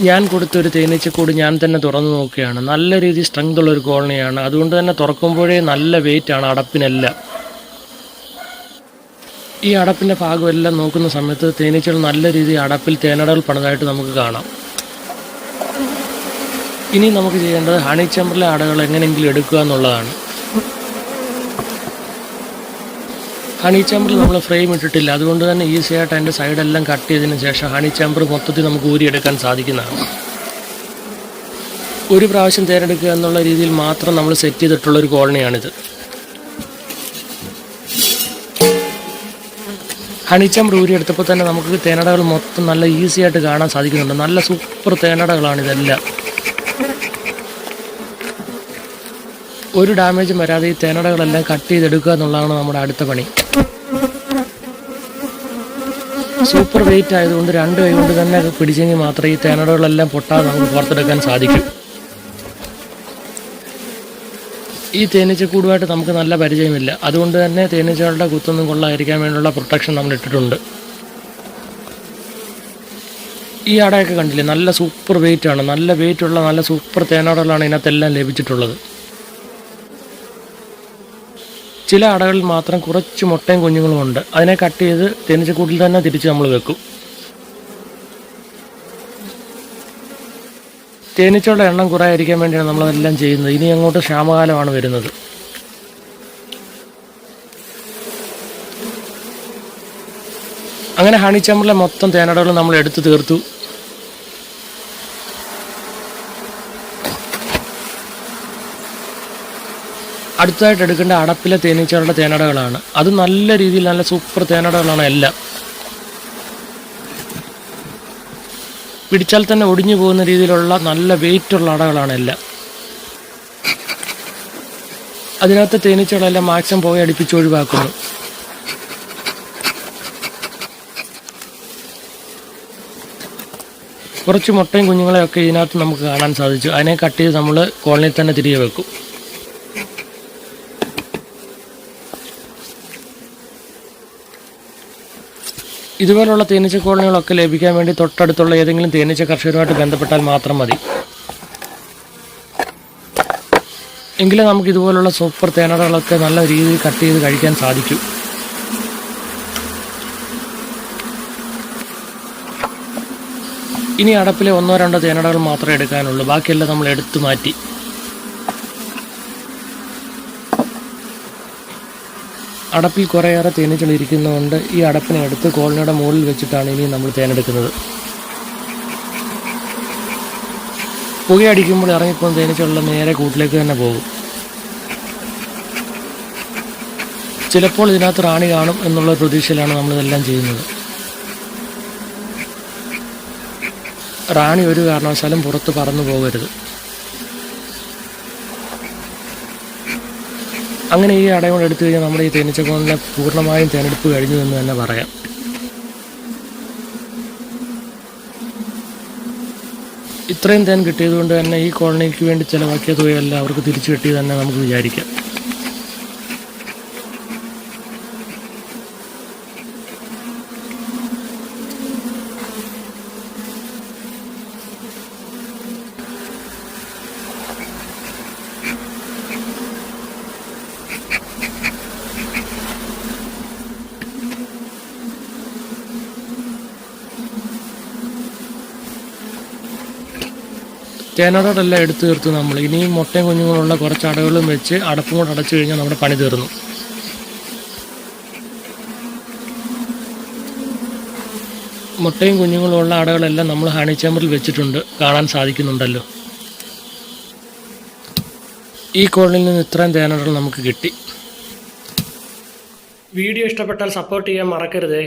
ഞാൻ കൊടുത്തൊരു തേനീച്ചക്കൂട് ഞാൻ തന്നെ തുറന്നു നോക്കുകയാണ്. നല്ല രീതി സ്ട്രെങ്ത് ഉള്ളൊരു കോളനിയാണ്. അതുകൊണ്ട് തന്നെ തുറക്കുമ്പോഴേ നല്ല വെയിറ്റ് ആണ് അടപ്പിനെല്ലാം. ഈ അടപ്പിന്റെ ഭാഗമെല്ലാം നോക്കുന്ന സമയത്ത് തേനീച്ചകൾ നല്ല രീതിയിൽ അടപ്പിൽ തേനടകൾ പണിതായിട്ട് നമുക്ക് കാണാം. ഇനി നമുക്ക് ചെയ്യേണ്ടത് ഹണി ചമ്പറിലെ അടകൾ എങ്ങനെയെങ്കിലും എടുക്കുക എന്നുള്ളതാണ്. ഹണി ചാമ്പർ നമ്മൾ ഫ്രെയിം ഇട്ടിട്ടില്ല. അതുകൊണ്ട് തന്നെ ഈസി ആയിട്ട് അതിന്റെ സൈഡെല്ലാം കട്ട് ചെയ്തതിന് ശേഷം ഹണി ചാമ്പർ മൊത്തത്തിൽ നമുക്ക് ഊരിയെടുക്കാൻ സാധിക്കുന്നതാണ്. ഒരു പ്രാവശ്യം തേരെടുക്കുക എന്നുള്ള രീതിയിൽ മാത്രം നമ്മൾ സെറ്റ് ചെയ്തിട്ടുള്ള ഒരു കോളനിയാണിത്. ഹണിച്ചമ്പർ ചാമ്പർ ഊരിയെടുത്തപ്പോൾ തന്നെ നമുക്ക് തേനടകൾ മൊത്തം നല്ല ഈസി ആയിട്ട് കാണാൻ സാധിക്കുന്നുണ്ട്. നല്ല സൂപ്പർ തേനടകളാണ് ഇതെല്ലാം. ഒരു ഡാമേജും വരാതെ ഈ തേനടകളെല്ലാം കട്ട് ചെയ്തെടുക്കുക എന്നുള്ളതാണ് നമ്മുടെ അടുത്ത പണി. സൂപ്പർ വെയിറ്റ് ആയതുകൊണ്ട് രണ്ട് കൈ കൊണ്ട് തന്നെ പിടിച്ചെങ്കിൽ മാത്രമേ ഈ തേനടകളെല്ലാം പൊട്ടാതെ നമുക്ക് പുറത്തെടുക്കാൻ സാധിക്കും. ഈ തേനീച്ചക്കൂടുമായിട്ട് നമുക്ക് നല്ല പരിചയമില്ല. അതുകൊണ്ട് തന്നെ തേനീച്ചകളുടെ കുത്തൊന്നും കൊള്ളാതിരിക്കാൻ വേണ്ടിയുള്ള പ്രൊട്ടക്ഷൻ നമ്മൾ ഇട്ടിട്ടുണ്ട്. ഈ അടയൊക്കെ കണ്ടില്ലേ? നല്ല സൂപ്പർ വെയിറ്റ് ആണ്. നല്ല വെയിറ്റ് ഉള്ള നല്ല സൂപ്പർ തേനാടകളാണ് ഇതിനകത്തെല്ലാം ലഭിച്ചിട്ടുള്ളത്. ചില അടകളിൽ മാത്രം കുറച്ച് മുട്ടയും കുഞ്ഞുങ്ങളും ഉണ്ട്. അതിനെ കട്ട് ചെയ്ത് തേനീച്ചക്കൂട്ടിൽ തന്നെ തിരിച്ച് നമ്മൾ വെക്കും. തേനീച്ചകളുടെ എണ്ണം കുറയായിരിക്കാൻ വേണ്ടിയാണ് നമ്മളതെല്ലാം ചെയ്യുന്നത്. ഇനി അങ്ങോട്ട് ക്ഷാമകാലമാണ് വരുന്നത്. അങ്ങനെ ഹണിച്ചമ്പറിലെ മൊത്തം തേനടകൾ നമ്മൾ എടുത്തു തീർത്തു. അടുത്തതായിട്ട് എടുക്കേണ്ട അടപ്പിലെ തേനീച്ചകളുടെ തേനടകളാണ്. അത് നല്ല രീതിയിൽ നല്ല സൂപ്പർ തേനടകളാണ് എല്ലാം. പിടിച്ചാൽ തന്നെ ഒടിഞ്ഞു പോകുന്ന രീതിയിലുള്ള നല്ല വെയിറ്റുള്ള അടകളാണ് എല്ലാം. അതിനകത്ത് തേനീച്ചകളെല്ലാം മാക്സിമം പോയി അടുപ്പിച്ച് ഒഴിവാക്കുന്നു. കുറച്ച് മുട്ടയും കുഞ്ഞുങ്ങളെയൊക്കെ ഇതിനകത്ത് നമുക്ക് കാണാൻ സാധിച്ചു. അതിനെ കട്ട് ചെയ്ത് നമ്മൾ കോളനിയിൽ തന്നെ തിരികെ വെക്കും. ഇതുപോലുള്ള തേനീച്ച കോളനികളൊക്കെ ലഭിക്കാൻ വേണ്ടി തൊട്ടടുത്തുള്ള ഏതെങ്കിലും തേനീച്ച കർഷകരുമായിട്ട് ബന്ധപ്പെട്ടാൽ മാത്രം മതി. എങ്കിലേ നമുക്ക് ഇതുപോലുള്ള സൂപ്പർ തേനടകളൊക്കെ നല്ല രീതിയിൽ കട്ട് ചെയ്ത് കഴിക്കാൻ സാധിക്കൂ. ഇനി അടപ്പിലെ ഒന്നോ രണ്ടോ തേനടകൾ മാത്രമേ എടുക്കാനുള്ളൂ. ബാക്കിയെല്ലാം നമ്മൾ എടുത്തു മാറ്റി. അടപ്പിൽ കുറേയേറെ തേനീച്ചകൾ ഇരിക്കുന്നതുകൊണ്ട് ഈ അടപ്പിനെ എടുത്ത് കോളനിയുടെ മുകളിൽ വെച്ചിട്ടാണ് ഇനി നമ്മൾ തേനെടുക്കുന്നത്. പുകയടിക്കുമ്പോൾ ഇറങ്ങിപ്പോകുന്ന തേനീച്ചകളെല്ലാം നേരെ കൂട്ടിലേക്ക് തന്നെ പോകും. ചിലപ്പോൾ ഇതിനകത്ത് റാണി കാണും എന്നുള്ള പ്രതീക്ഷയിലാണ് നമ്മളിതെല്ലാം ചെയ്യുന്നത്. റാണി ഒരു കാരണവശാലും പുറത്ത് പറന്നു പോകരുത്. അങ്ങനെ ഈ അടയം എടുത്തു കഴിഞ്ഞാൽ നമ്മുടെ ഈ തേനീച്ചക്കോണിനെ പൂർണമായും തിരഞ്ഞെടുപ്പ് കഴിഞ്ഞു എന്ന് തന്നെ പറയാം. ഇത്രയും തേൻ കിട്ടിയതുകൊണ്ട് തന്നെ ഈ കോളനിക്ക് വേണ്ടി ചിലവാക്കിയ തുകയെല്ലാം അവർക്ക് തിരിച്ചു കിട്ടി തന്നെ നമുക്ക് വിചാരിക്കാം. തേനടകളെല്ലാം എടുത്തു തീർത്തു നമ്മൾ. ഇനിയും മുട്ടയും കുഞ്ഞുങ്ങളുള്ള കുറച്ച് അടകളും വെച്ച് അടപ്പും കൂടെ അടച്ചു കഴിഞ്ഞാൽ നമ്മുടെ പണി തീർന്നു. മുട്ടയും കുഞ്ഞുങ്ങളും ഉള്ള അടകളെല്ലാം നമ്മൾ ഹണിച്ചമ്പറിൽ വെച്ചിട്ടുണ്ട്. കാണാൻ സാധിക്കുന്നുണ്ടല്ലോ. ഈ കോളിൽ നിന്ന് ഇത്രയും തേനടകൾ നമുക്ക് കിട്ടി. വീഡിയോ ഇഷ്ടപ്പെട്ടാൽ സപ്പോർട്ട് ചെയ്യാൻ മറക്കരുതേ.